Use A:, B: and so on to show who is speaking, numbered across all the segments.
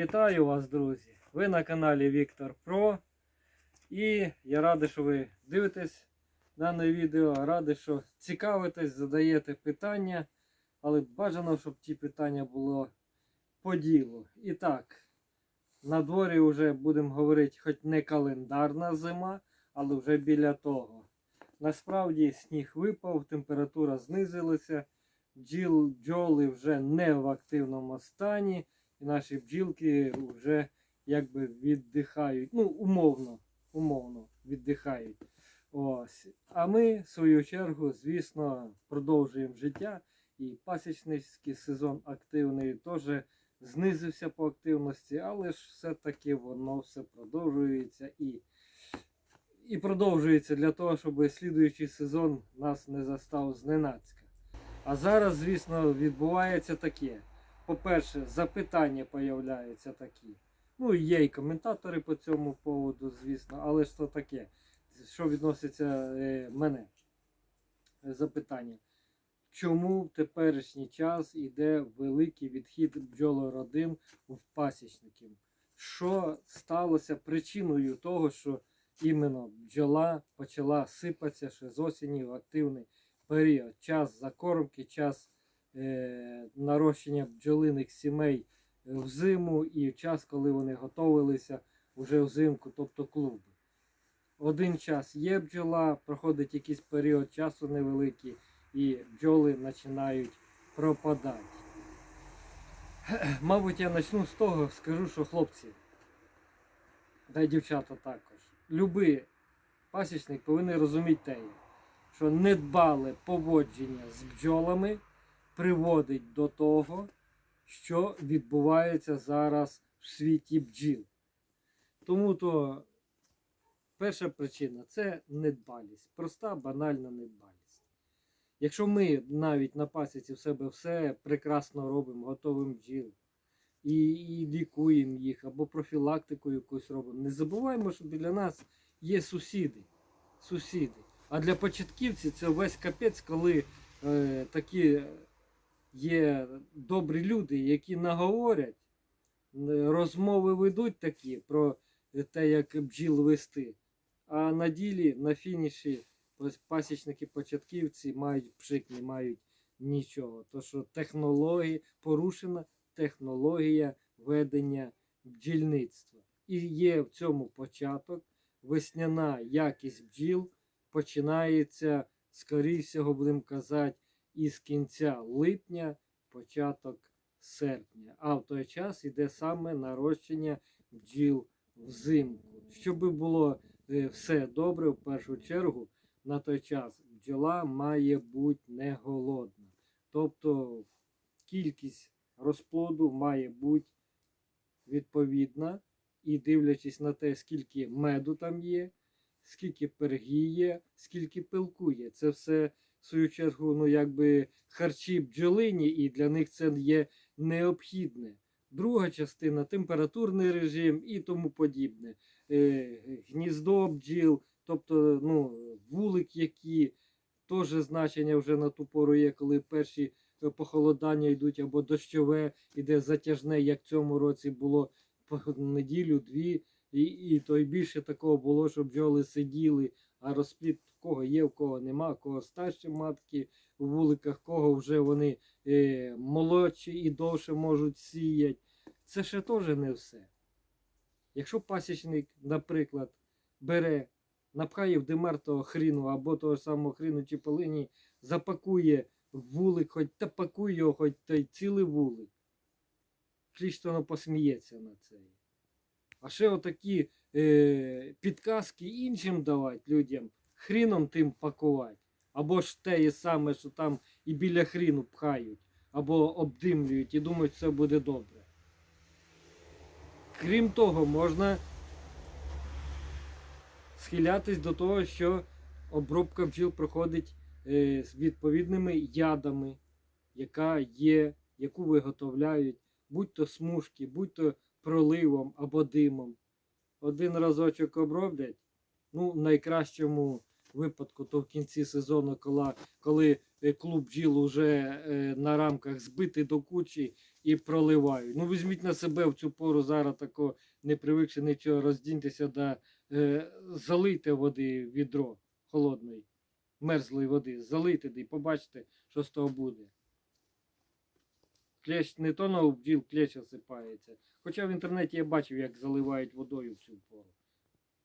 A: Вітаю вас, друзі! Ви на каналі Віктор Про. І я радий, що ви дивитесь дане відео. Радий, що цікавитесь, задаєте питання. Але бажано, щоб ті питання було по ділу. І так, на дворі вже будемо говорити, хоч не календарна зима, але вже біля того. Насправді сніг випав, температура знизилася, бджоли вже не в активному стані, і наші бджілки вже якби віддихають. Ну, умовно, умовно віддихають. Ось. А ми, в свою чергу, звісно, продовжуємо життя. І пасічницький сезон активний теж знизився по активності, але ж все-таки воно все продовжується і, і продовжується для того, щоб слідуючий сезон нас не застав зненацька. А зараз, звісно, відбувається таке. По-перше, запитання появляються такі. Ну, є і коментатори по цьому поводу, звісно, але то таке, що відноситься е, мене. Запитання. Чому в теперішній час йде великий відхід бджолородин в пасічників? Що сталося причиною того, що іменно бджола почала сипатися ще з осені в активний період? Час закормки, час е, нарощення бджолиних сімей в зиму і час, коли вони готувалися вже взимку, тобто клуби. Один час є бджола, проходить якийсь період часу невеликий і бджоли починають пропадати. Мабуть, я почну з того, скажу, що хлопці, та й дівчата також. Любий пасічник повинен розуміти те, що недбале поводження з бджолами приводить до того, що відбувається зараз в світі бджіл. Тому то перша причина це недбалість. Проста, банальна недбалість. Якщо ми навіть на пасіці в себе все прекрасно робимо, готовим бджіл, і, і лікуємо їх, або профілактику якусь робимо, не забуваємо, що біля нас є сусіди. сусіди. А для початківців це весь капець, коли е, такі є добрі люди, які наговорять, е, розмови ведуть такі про те, як бджіл вести. А на ділі, на фініші, пасічники початківці мають пшик, не мають нічого. То що технології, порушена технологія ведення бджільництва. І є в цьому початок, весняна якість бджіл починається, скоріше всього, будемо казати, із кінця липня, початок серпня. А в той час іде саме нарощення бджіл взимку. Щоб було е, все добре, в першу чергу, на той час бджола має бути не голодна. Тобто кількість розплоду має бути відповідна. І дивлячись на те, скільки меду там є, скільки пергів є, скільки пилку є. Це все, в свою чергу, ну якби харчі бджолині, і для них це є необхідне. Друга частина температурний режим і тому подібне. Е, Гніздо бджіл, тобто ну, вулик, які теж значення вже на ту пору є, коли перші е, похолодання йдуть або дощове, іде затяжне, як в цьому році було неділю-дві, і, і то й більше такого було, що бджоли сиділи, а розплід в кого є, в кого нема, в кого старші матки у вуликах, кого вже вони е, молодші і довше можуть сіяти. Це ще теж не все. Якщо пасічник, наприклад, бере, напхає в демертого хріну або того ж самого хріну чи полині, запакує вулик, хоч та пакує його, хоч та й цілий вулик. Кліштоно посміється на це. А ще отакі е, підказки іншим давати людям, хріном тим пакувати. Або ж те саме, що там і біля хріну пхають, або обдимлюють і думають, все буде добре. Крім того, можна схилятись до того, що обробка бджіл проходить е, з відповідними ядами, яка є, яку виготовляють, будь-то смужки, будь-то проливом або димом. Один разочок оброблять, ну, в найкращому випадку, то в кінці сезону, коли, коли е, клуб бджіл уже е, на рамках збитий до кучі і проливають. Ну, візьміть на себе в цю пору зараз тако не привикши нічого, роздіньтеся да е, залийте води відро холодної, мерзлої води, залийте і побачите, що з того буде. Клещ не то на бджіл клещ осипається. Хоча в інтернеті я бачив, як заливають водою цю пору.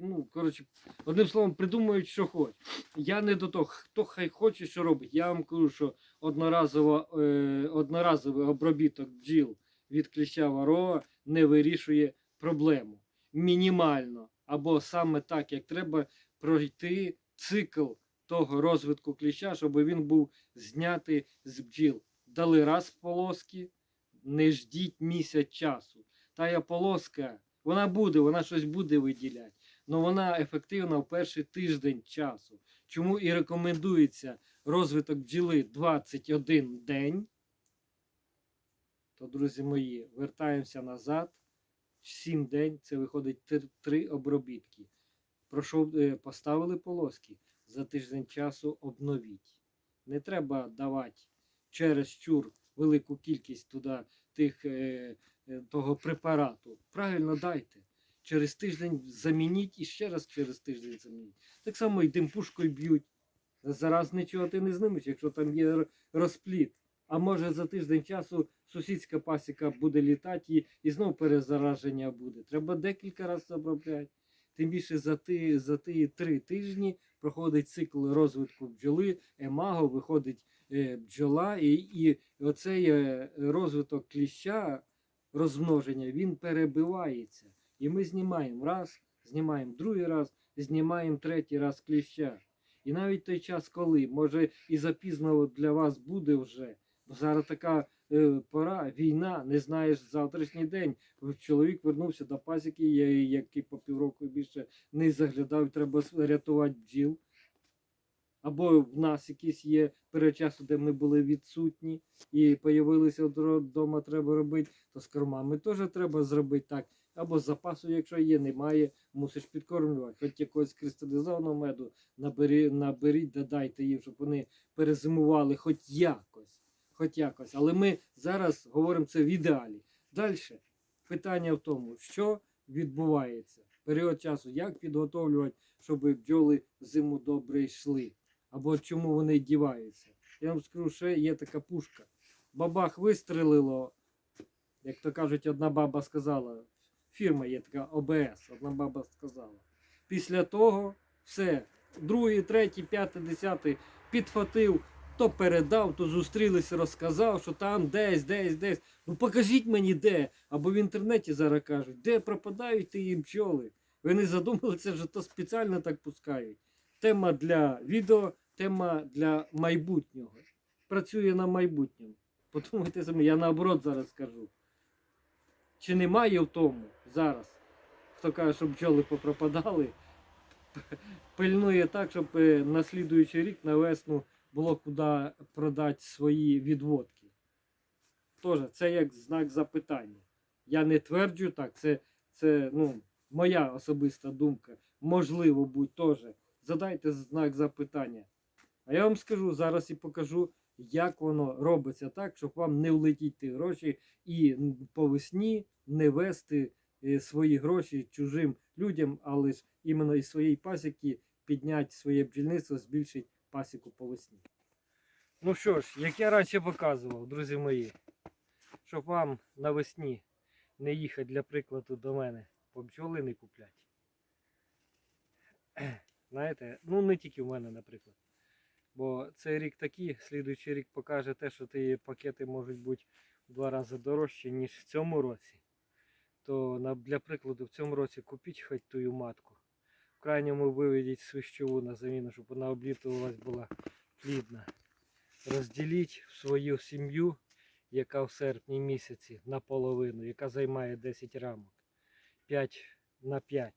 A: Ну, коротше, одним словом, придумують, що хочуть. Я не до того, хто хай хоче, що робить. Я вам кажу, що одноразово, е, одноразовий обробіток бджіл від кліща ворога не вирішує проблему. Мінімально. Або саме так, як треба пройти цикл того розвитку кліща, щоб він був знятий з бджіл. Дали раз полоски, не ждіть місяць часу. Тая полоска, вона буде, вона щось буде виділяти. але вона ефективна в перший тиждень часу. Чому і рекомендується розвиток бджіли 21 день. То, друзі мої, вертаємося назад. 7 день це виходить 3 обробітки. Пройшов, е, поставили полоски. За тиждень часу обновіть. Не треба давати через чур велику кількість туди тих, е, е, того препарату. Правильно дайте. Через тиждень замініть і ще раз через тиждень замініть. Так само і димпушкою б'ють. Зараз нічого ти не знимеш, якщо там є розпліт. А може за тиждень часу сусідська пасіка буде літати і, і знов перезараження буде. Треба декілька разів обробляти. Тим більше за ті, за ті три тижні проходить цикл розвитку бджоли, емаго, виходить бджола, і, і оцей е, розвиток кліща, розмноження, він перебивається. І ми знімаємо раз, знімаємо другий раз, знімаємо третій раз кліща. І навіть той час, коли, може, і запізно для вас буде вже. бо Зараз така е, пора, війна, не знаєш завтрашній день. Чоловік вернувся до пасіки, який по півроку більше не заглядав, треба рятувати бджіл. Або в нас якісь є період часу, де ми були відсутні і появилися вдома, треба робити, то з кормами теж треба зробити так. Або з запасу, якщо є, немає, мусиш підкормлювати. Хоч якогось кристалізованого меду набері, наберіть, додайте їм, щоб вони перезимували хоч якось. Хоч якось. Але ми зараз говоримо це в ідеалі. Далі питання в тому, що відбувається період часу, як підготовлювати, щоб бджоли зиму добре йшли, або чому вони діваються. Я вам скажу, ще є така пушка. Бабах вистрелило, як то кажуть, одна баба сказала, фірма є така ОБС, одна баба сказала. Після того все, другий, третій, п'ятий, десятий підхватив, то передав, то зустрілися, розказав, що там десь, десь, десь. Ну покажіть мені де. Або в інтернеті зараз кажуть, де пропадають ті бджоли. Ви не задумалися, що то спеціально так пускають. Тема для відео, тема для майбутнього. Працює на майбутньому. Подумайте самі, я наоборот зараз скажу. Чи немає в тому зараз, хто каже, що бджоли попропадали, пильнує так, щоб е, на слідуючий рік на весну було куди продати свої відводки. Тоже це як знак запитання. Я не тверджу так, це, це ну, моя особиста думка. Можливо, будь теж. Задайте знак запитання. А я вам скажу зараз і покажу, як воно робиться так, щоб вам не влетіть ті гроші і по весні не вести е, свої гроші чужим людям, але ж іменно із своєї пасіки підняти своє бджільництво, збільшити пасіку по весні. Ну що ж, як я раніше показував, друзі мої, щоб вам навесні не їхати для прикладу до мене, по бджоли не купляти. Знаєте, ну не тільки в мене, наприклад. Бо цей рік такий, слідуючий рік покаже те, що ті пакети можуть бути в два рази дорожчі, ніж в цьому році. То на, для прикладу в цьому році купіть хоч тую матку. В крайньому виведіть свищову на заміну, щоб вона облітувалась була плідна. Розділіть в свою сім'ю, яка в серпні місяці наполовину, яка займає 10 рамок. 5 на 5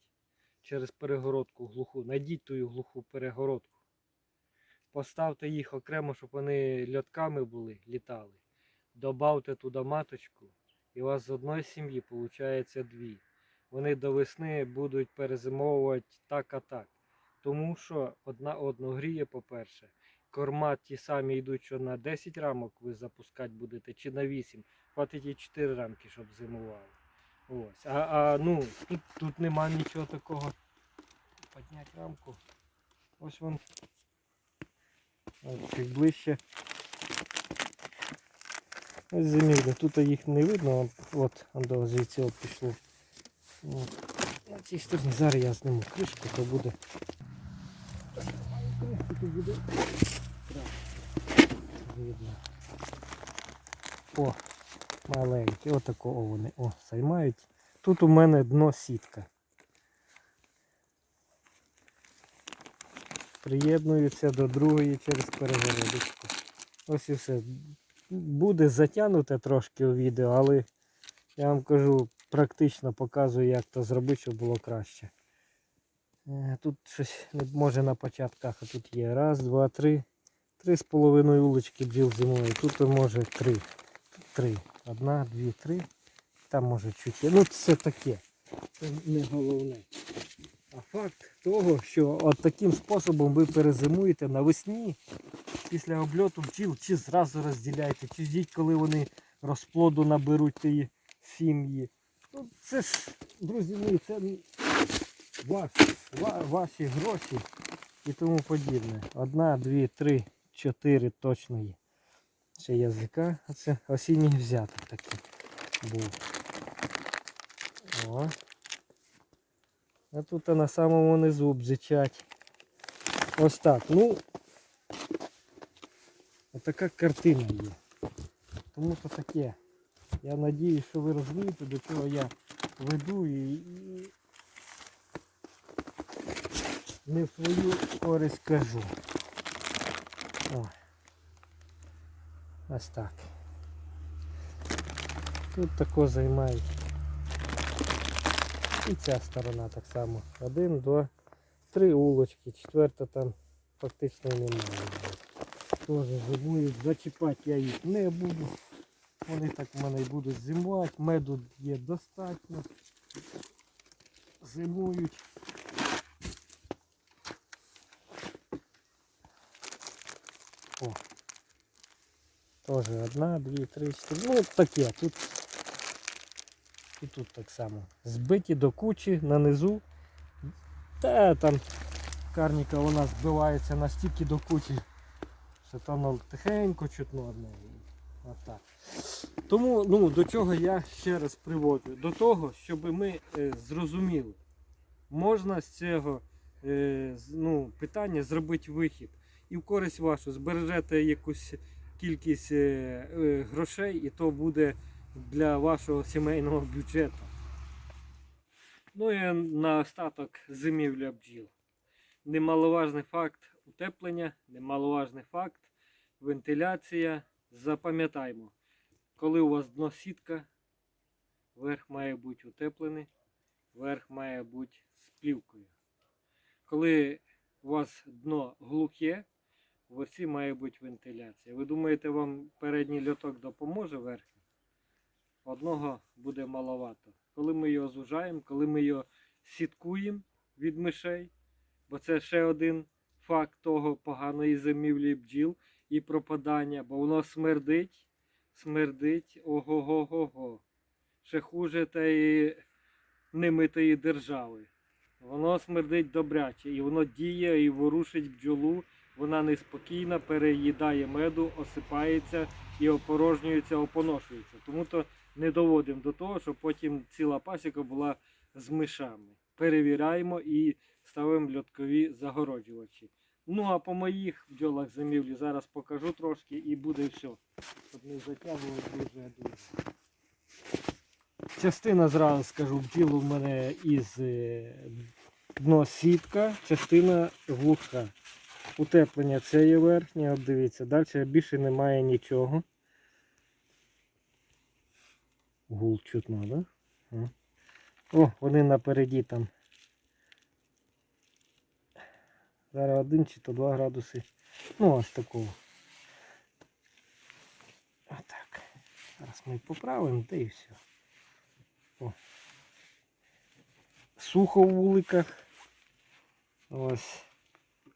A: через перегородку глуху. Найдіть тую глуху перегородку. Поставте їх окремо, щоб вони льотками були, літали. Добавте туди маточку, і у вас з одної сім'ї виходить дві. Вони до весни будуть перезимовувати так а так. Тому що одна одну гріє, по-перше. Корма ті самі йдуть, що на 10 рамок ви запускати будете, чи на 8. Хватить і 4 рамки, щоб зимували. Ось. А, а ну, тут, тут нема нічого такого. Поднять рамку. Ось вон. Ось чуть ближче. Ось зимівля. Тут їх не видно, от андо звідси пішло. От. На цій стороні зараз я зніму кришку, то буде. Кришку буде. Видно. О, маленькі, отакого вони. О, займають. Тут у мене дно сітка. Приєднуються до другої через перегородочку. Ось і все. Буде затягнуте трошки у відео, але я вам кажу, практично показую, як то зробити, щоб було краще. Е, Тут щось може на початках, а тут є раз, два, три. Три з половиною улочки бджіл зимою. Тут може три. Три. Одна, дві, три. Там може чуть. Ну це таке. Це не головне. А факт того, що от таким способом ви перезимуєте навесні після обльоту бджіл, чи зразу розділяйте, чи ждіть, коли вони розплоду наберуть ті сім'ї. Ну, це ж, друзі мої, це ваші, ваші гроші і тому подібне. Одна, дві, три, чотири точно є. Ще язика. Це осінній взяток такий був. О. А тут на самому низу бзичать. Ось так. Ну, отака картина є. Тому то таке. Я надіюсь, що ви розумієте, до чого я веду і, і не в свою користь кажу. Ось так. Тут тако займають. І ця сторона так само. Один, два, три улочки. Четверта там фактично немає. Теж зимують. Зачіпати я їх не буду. Вони так в мене і будуть зимувати. Меду є достатньо. Зимують. Тоже одна, дві, три, чотири. Ну таке. Тут і тут так само. Збиті до кучі на низу. Та там карніка нас збивається настільки до кучі, що там ну, тихенько чутно одне. Отак. Тому ну, до чого я ще раз приводжу? До того, щоб ми е, зрозуміли, можна з цього е, ну, питання зробити вихід. І в користь вашу збережете якусь кількість е, е, грошей, і то буде для вашого сімейного бюджету. Ну і на остаток зимівля бджіл. Немаловажний факт утеплення, немаловажний факт вентиляція. Запам'ятаймо, коли у вас дно сітка, верх має бути утеплений, верх має бути з плівкою. Коли у вас дно глухе, в осі має бути вентиляція. Ви думаєте, вам передній льоток допоможе верхній? Одного буде маловато. Коли ми його зужаємо, коли ми його сіткуємо від мишей, бо це ще один факт того поганої зимівлі бджіл і пропадання, бо воно смердить, смердить ого-го-го-го. Ще хуже тієї немитої держави. Воно смердить добряче, і воно діє і ворушить бджолу. Вона неспокійна, переїдає меду, осипається і опорожнюється, опоношується. Тому то не доводимо до того, щоб потім ціла пасіка була з мишами. Перевіряємо і ставимо льоткові загороджувачі. Ну а по моїх бджолах зимівлі зараз покажу трошки і буде все. Щоб не затягувати дуже дуже. Частина зразу скажу, бджіл у мене із е, дно сітка, частина глуха. Утеплення це є верхнє, от дивіться, далі більше немає нічого. Гул чутно, да? О. О, вони напереді там. Зараз один чи то два градуси. Ну, ось такого. Отак. Зараз ми поправимо, та і все. О. Сухо в вуликах. Ось.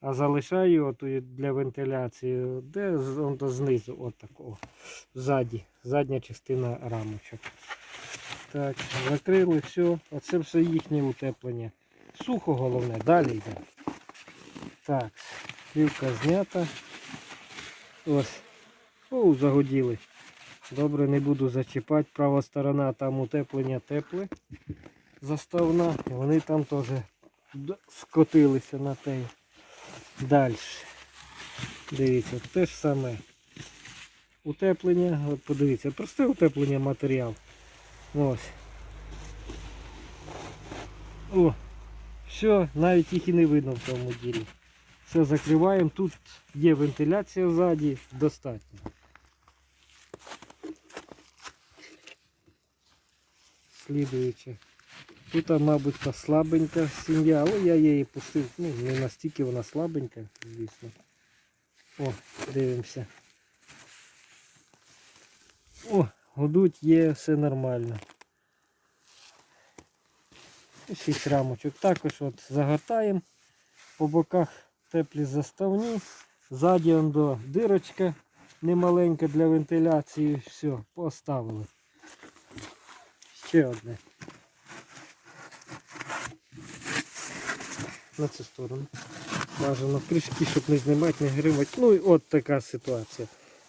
A: А залишаю от для вентиляції, де он знизу, от такого. Ззаді, задня частина рамочок. Так, закрили все. Оце все їхнє утеплення. Сухо головне, далі йде. Так, плівка знята. Ось. О, загоділи. Добре, не буду зачіпати. Права сторона, там утеплення тепле. Заставна. Вони там теж скотилися на те. Далі. Дивіться, те ж саме. Утеплення, от подивіться, просте утеплення матеріал. Ось. О, все, навіть їх і не видно в тому ділі. Все закриваємо. Тут є вентиляція ззаді, достатньо. Слідуюче. Тут, мабуть, та слабенька сім'я, але я її пустив. Ну, не настільки вона слабенька, звісно. О, дивимося. О, годуть є, все нормально. Шість рамочок. Також от загортаємо. По боках теплі заставні. Ззаді до дирочка немаленька для вентиляції. Все, поставили. Ще одне. На цю сторону. Бажано кришки, щоб не знімати, не гримати. Ну і от така ситуація.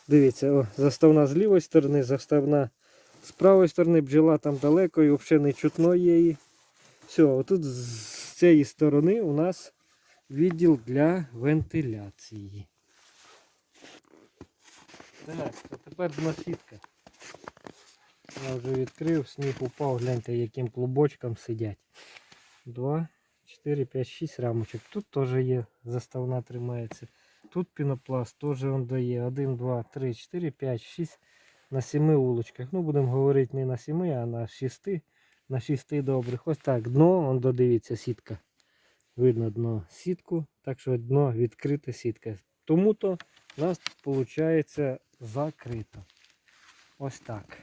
A: Дивіться, о, заставна з лівої сторони, заставна з правої сторони, бджола там далеко і взагалі не чутно її. Все, отут з цієї сторони у нас відділ для вентиляції. Так, а тепер дносітка. Я вже відкрив, сніг упав, гляньте, яким клубочком сидять. Два, 4, 5, 6 рамочок. Тут теж є заставна тримається. Тут пінопласт теж он дає. 1, 2, 3, 4, 5, 6 на 7 улочках. Ну, будемо говорити не на 7, а на 6. На 6 добрих. Ось так. Дно, он додивіться, сітка. Видно дно сітку, так що дно відкрита сітка. Тому-то у нас виходить закрито. Ось так.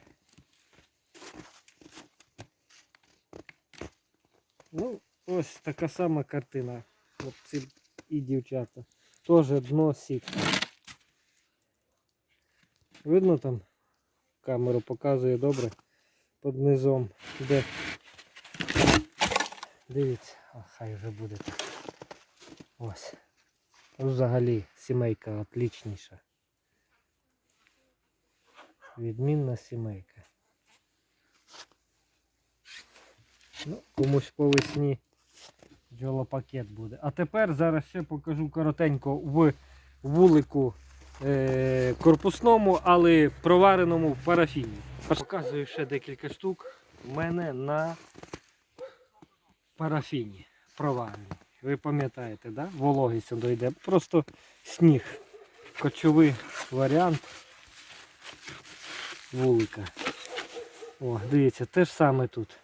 A: Ну, ось така сама картина. Хлопці і дівчата. Тоже дно сітки. Видно там? Камеру показує добре. Під низом. Де? Дивіться, а, хай вже буде. Ось. Взагалі сімейка отлічніша. Відмінна сімейка. Ну, комусь по весні бджолопакет буде. А тепер зараз ще покажу коротенько в вулику е, корпусному, але провареному в парафіні. Показую ще декілька штук. У мене на парафіні проварені. Ви пам'ятаєте, да? вологість дойде. Просто сніг. Кочовий варіант вулика. О, дивіться, те ж саме тут.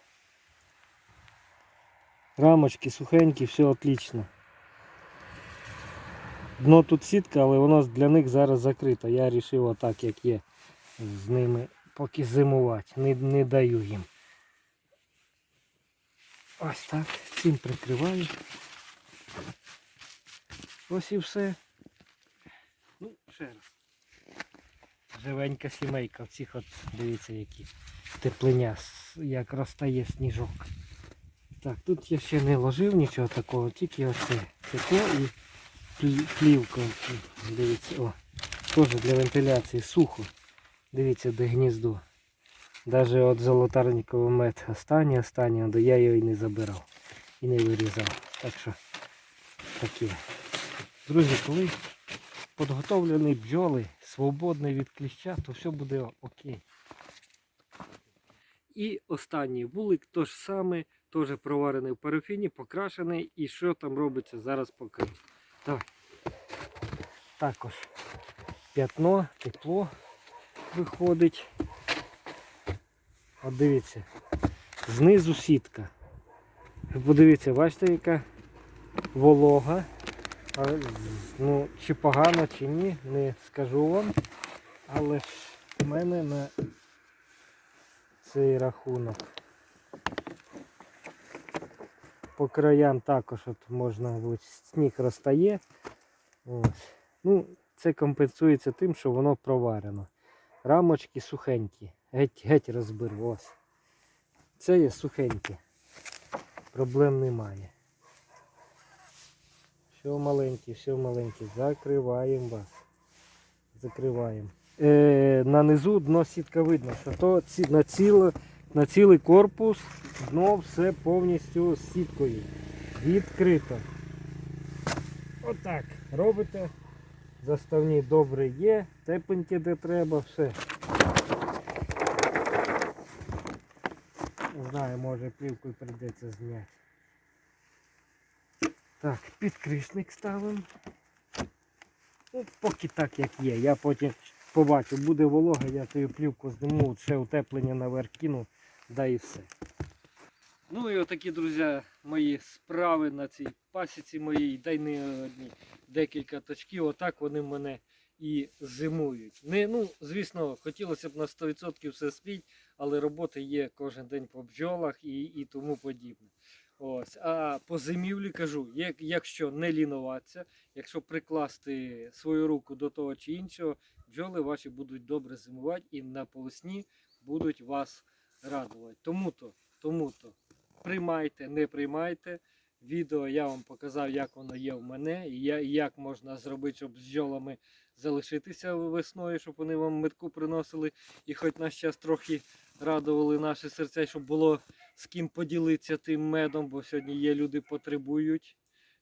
A: Рамочки сухенькі, все отлично. Дно тут сітка, але воно для них зараз закрито. Я вирішив отак, як є, з ними поки зимувати. Не, не даю їм. Ось так. Цим прикриваю. Ось і все. Ну, ще раз. Живенька сімейка. В цих от, дивіться, які теплиня, як розтає сніжок. Так, тут я ще не ложив нічого такого, тільки оце тепло і плі- плівка. Дивіться, о, теж для вентиляції сухо. Дивіться, де гніздо. Навіть от золотарниковий мед останній, останній, до я його і не забирав і не вирізав. Так що таке. Друзі, коли підготовлені бджоли, свободні від кліща, то все буде окей. І останній вулик, то ж саме, теж проварений в парафіні, покрашений. І що там робиться, зараз покажу. Давай. Також п'ятно, тепло виходить. От дивіться, знизу сітка. Подивіться, бачите, яка волога. А, Ну, чи погано, чи ні, не скажу вам. Але ж в мене на цей рахунок. По краям також от можна бути, сніг розтає. Ось. Ну, це компенсується тим, що воно проварено. Рамочки сухенькі. Геть, геть розбив. Ось. Це є сухеньке. Проблем немає. Все маленьке, все маленьке. Закриваємо вас. Закриваємо. Е, на низу дно сітка видно, що то ці, на, ціле, на цілий корпус дно все повністю з сіткою. Відкрито. Отак. Робите. Заставні добре є, тепенькі де треба, все. Не знаю, може плівкою прийдеться зняти. Так, підкришник ставимо. Ну, поки так як є. Я потім побачу, буде волога, я цю плівку зніму, ще утеплення наверх кину, да і все. Ну і отакі, друзі, мої справи на цій пасіці моїй, дай не одні декілька точків. Отак вони мене і зимують. Не, ну, звісно, хотілося б на 100% все спіть, але роботи є кожен день по бджолах і, і тому подібне. Ось. А по зимівлі кажу, як, якщо не лінуватися, якщо прикласти свою руку до того чи іншого, бджоли ваші будуть добре зимувати і на полосні будуть вас радувати. Тому-то, тому-то приймайте, не приймайте. Відео я вам показав, як воно є в мене, і як можна зробити, щоб з бджолами залишитися весною, щоб вони вам метку приносили і хоч нас час трохи радували наші серця, щоб було з ким поділитися тим медом, бо сьогодні є люди потребують,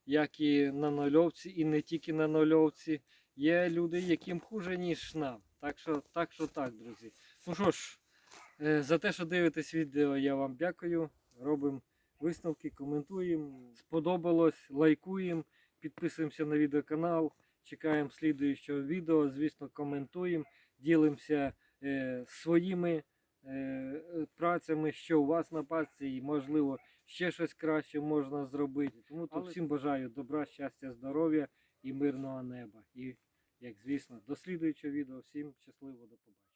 A: як і на нульовці, і не тільки на нульовці. Є люди, яким хуже, ніж нам. Так що так, що так, друзі. Ну що ж, за те, що дивитесь відео, я вам дякую. Робимо висновки, коментуємо. Сподобалось, лайкуємо, підписуємося на відеоканал, чекаємо слідуючого відео, звісно, коментуємо, ділимося е, своїми е, е, працями, що у вас на пасці, і можливо ще щось краще можна зробити. Тому тут
B: Але-
A: всім бажаю добра, щастя, здоров'я і мирного неба. І, як звісно, до слідуючого відео. Всім щасливо, до побачення.